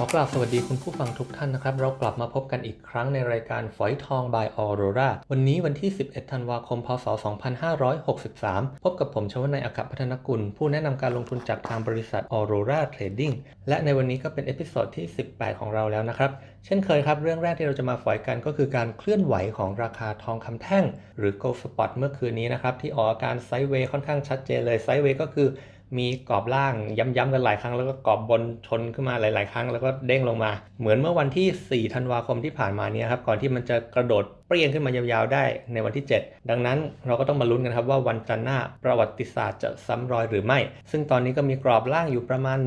ขอกราบสวัสดีคุณผู้ฟังทุกท่านนะครับ เรากลับมาพบกันอีกครั้งในรายการฝอยทอง by Aurora วันนี้วันที่ 11 ธันวาคม พศ 2563 พบกับผมชวนายอัครพัฒนกุล ผู้แนะนำการลงทุนจากทางบริษัท Aurora Trading และในวันนี้ก็เป็นเอพิโซดที่ 18 ของเราแล้วนะครับ เช่นเคยครับ เรื่องแรกที่เราจะมาฝอยกันก็คือการเคลื่อนไหวของราคาทองคำแท่ง หรือ Gold Spot เมื่อคืนนี้นะครับที่ออกอาการไซด์เวย์ค่อนข้างชัดเจนเลยไซด์เวย์ก็คือ มีกรอบล่างย้ำๆกันหลายครั้งแล้วก็กรอบบนชนขึ้นมาหลาย ๆ ครั้งแล้วก็เด้งลงมา เหมือนเมื่อวันที่ 4 ธันวาคมที่ผ่านมาเนี้ครับก่อนที่มันจะกระโดดเปรี้ยงขึ้นมายาวๆได้ในวันที่ 7 ดังนั้นเราก็ต้องมาลุ้นกันครับว่าวันจันทร์หน้าประวัติศาสตร์จะซ้ำรอยหรือไม่ ซึ่งตอนนี้ก็มีกรอบล่างอยู่ประมาณ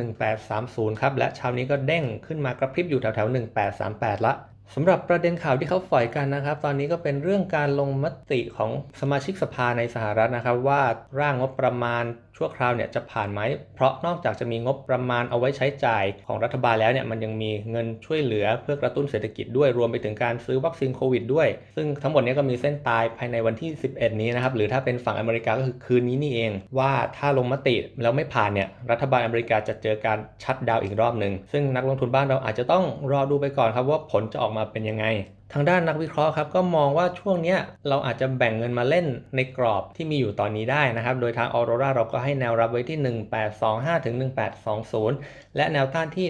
1830 ครับและเช้านี้ก็เด้งขึ้นมากระพริบอยู่แถวๆ 1838 ละสำหรับประเด็นข่าวที่เขาฝ่อยกันนะครับ ตอนนี้ก็เป็นเรื่องการลงมติของสมาชิกสภาในสหรัฐนะครับ ว่าร่างงบประมาณชั่วคราวเนี่ยจะผ่านไหม เพราะนอกจากจะมีงบประมาณเอาไว้ใช้จ่ายของรัฐบาลแล้วเนี่ยมันยังมีเงินช่วยเหลือเพื่อกระตุ้นเศรษฐกิจด้วยรวมไปถึงการซื้อวัคซีนโควิดด้วย ซึ่งทั้งหมดนี้ก็มีเส้นตายภายในวันที่ 11 นี้นะครับหรือถ้าเป็นฝั่งอเมริกาก็คือคืนนี้นี่เอง ว่าถ้าลงมติแล้วไม่ผ่านเนี่ยรัฐบาลอเมริกาจะเจอการชัดดาวอีกรอบหนึ่งซึ่งนักลงทุนบ้านเราอาจจะต้องรอดูไปก่อนครับว่าผลจะออกมาเป็นยังไง ทางด้านนักวิเคราะห์ครับก็มองว่าช่วงนี้เราอาจจะแบ่งเงินมาเล่นในกรอบที่มีอยู่ตอนนี้ได้นะครับ โดยทางออโรราเราก็ให้แนวรับไว้ที่ 1825ถึง1820 และแนวต้านที่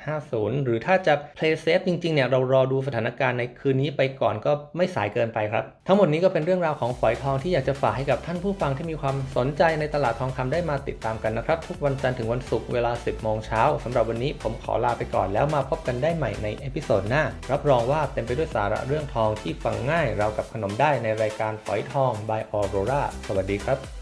1850 หรือถ้าจะ play safe จริงๆเนี่ยเรารอดูสถานการณ์ในคืนนี้ไปก่อนก็ไม่สายเกินไปครับ ทั้งหมดนี้ก็เป็นเรื่องราวของฝอยทองที่อยากจะฝากให้กับท่านผู้ฟังที่มีความสนใจในตลาดทองคำได้มาติดตามกันนะครับ ทุกวันจันทร์ถึงวันศุกร์เวลา 10โมงเช้าสำหรับวันนี้ผมขอลาไปก่อนแล้วมาพบกันได้ใหม่ในเอพิโซดหน้ารับรองว่าเต็มไปด้วยสาระเรื่องทองที่ฟังง่ายเรากับขนมได้ในรายการฝอยทอง by Aurora สวัสดีครับ